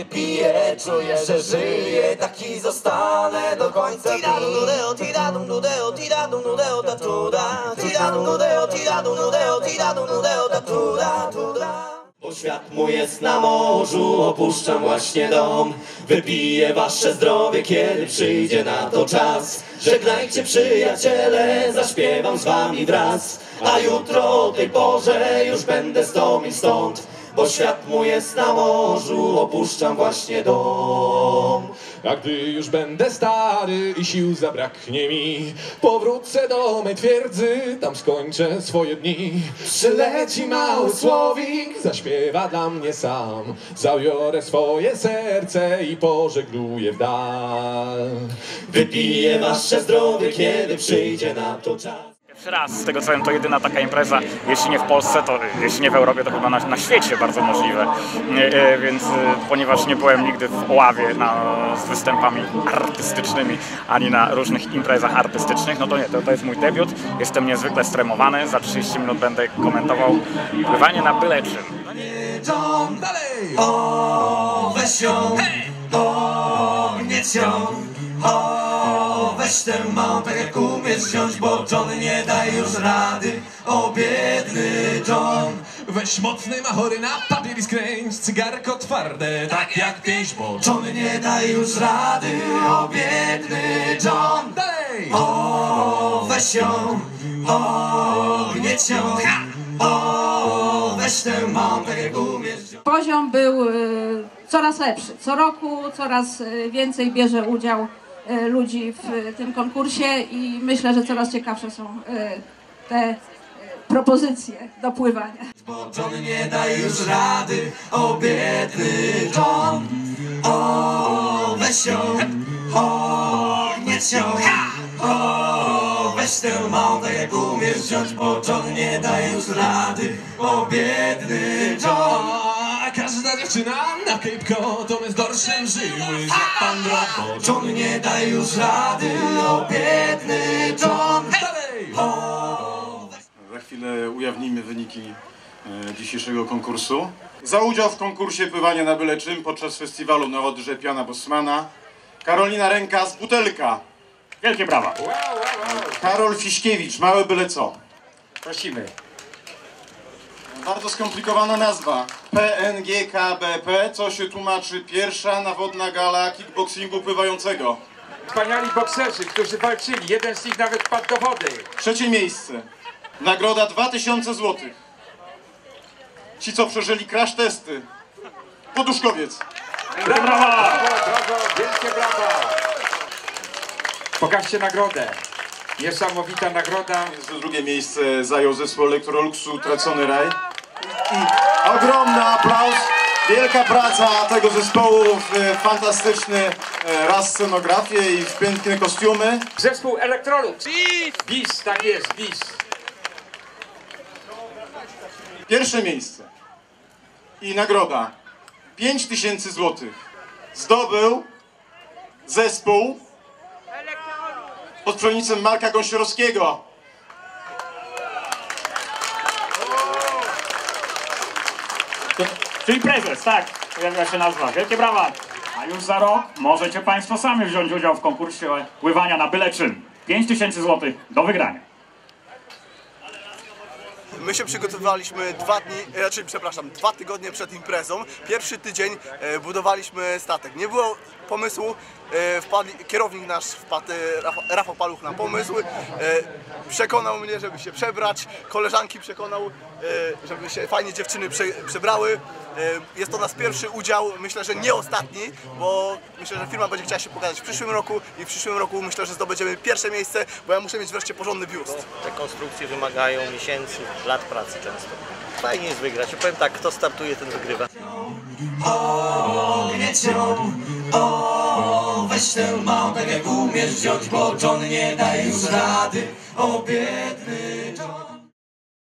kiedy piję Czuję, że żyję, taki zostanę do końca Tiradum nudeo, tiradum nudeo, tiradum nudeo, tatuda. Tiradum nudeo, tiradum nudeo, tiradum nudeo, tatuda, tuda. Bo świat mój jest na morzu, opuszczam właśnie dom Wypiję wasze zdrowie, kiedy przyjdzie na to czas Żegnajcie przyjaciele, zaśpiewam z wami wraz A jutro o tej porze już będę sto mil stąd Bo świat mój jest na morzu, opuszczam właśnie dom. A gdy już będę stary i sił zabraknie mi Powrócę do mej twierdzy, tam skończę swoje dni. Przyleci mały słowik, zaśpiewa dla mnie sam. Zabiorę swoje serce i pożegluję w dal. Wypiję wasze zdrowie, kiedy przyjdzie na to czas raz, z tego co wiem, to jedyna taka impreza, jeśli nie w Polsce, to jeśli nie w Europie, to chyba na, na świecie bardzo możliwe. E, Więc e, ponieważ nie byłem nigdy w Oławie na, z występami artystycznymi, ani na różnych imprezach artystycznych, no to nie, to, to jest mój debiut. Jestem niezwykle stremowany, za 30 minut będę komentował pływanie na byle czym. Dalej! o weź ją, cią, o weź tak jak umiesz wziąć, bo John nie da już rady, o biedny John. Weź mocny machory na papier i skręć Cygarko twarde, tak jak pięść, bo John nie da już rady, o biedny John. Dalej! O weź ją, o nie cią, o weź tak jak umiesz wziąć. Poziom był e, coraz lepszy. Co roku coraz e, więcej bierze udział ludzi w e, tym konkursie i myślę, że coraz ciekawsze są e, te e, propozycje do pływania. John nie da już rady, o biedny John. O, weź ją, o, nie cią, o, weź tę małą tak jak umiesz wziąć, bo John nie da już rady, o biedny John. Każda dziewczyna na Cape Cod one z dorszem żyły jak pan Robo John nie da już rady, o biedny John. Za chwilę ujawnimy wyniki e, dzisiejszego konkursu. Za udział w konkursie pływania na byle czym podczas festiwalu na Odrze Piana Bosmana Karolina Ręka z Butelka. Wielkie brawa! Karol Fiśkiewicz, małe byle co. Prosimy. Bardzo skomplikowana nazwa. PNGKBP, co się tłumaczy pierwsza nawodna gala kickboxingu pływającego. Wspaniali bokserzy, którzy walczyli. Jeden z nich nawet padł do wody. Trzecie miejsce. Nagroda 2000 zł. Ci, co przeżyli crash testy. Poduszkowiec. Brawo! Brawo, brawo, wielkie brawa! Pokażcie nagrodę. Niesamowita nagroda. Drugie miejsce zajął zespół Electroluxu Tracony Raj. I ogromny aplauz. Wielka praca tego zespołu w e, fantastyczny e, raz scenografię i w piękne kostiumy. Zespół Electrolux. BIS! Tak jest, BIS. Pierwsze miejsce i nagroda 5000 zł zdobył zespół pod przewodnictwem Marka Gąsiorowskiego. Czyli prezes, tak, pojawiła się nazwa. Wielkie brawa! A już za rok możecie Państwo sami wziąć udział w konkursie pływania na byle czym. 5000 zł do wygrania. My się przygotowywaliśmy dwa dni, e, znaczy przepraszam, dwa tygodnie przed imprezą. Pierwszy tydzień e, budowaliśmy statek. Nie było pomysłu, e, wpadli, kierownik nasz wpadł, Rafał, Paluch na pomysł. Przekonał mnie, żeby się przebrać. Koleżanki przekonał, żeby się fajnie dziewczyny prze, przebrały. Jest to nasz pierwszy udział, myślę, że nie ostatni, bo myślę, że firma będzie chciała się pokazać w przyszłym roku i w przyszłym roku myślę, że zdobędziemy pierwsze miejsce, bo ja muszę mieć wreszcie porządny biust. Te konstrukcje wymagają miesięcy, lat pracy często. Fajnie jest wygrać. Ja powiem tak, kto startuje, ten wygrywa. ognie cią, o weź tę tak jak umiesz wziąć, bo John nie da już rady, o biedny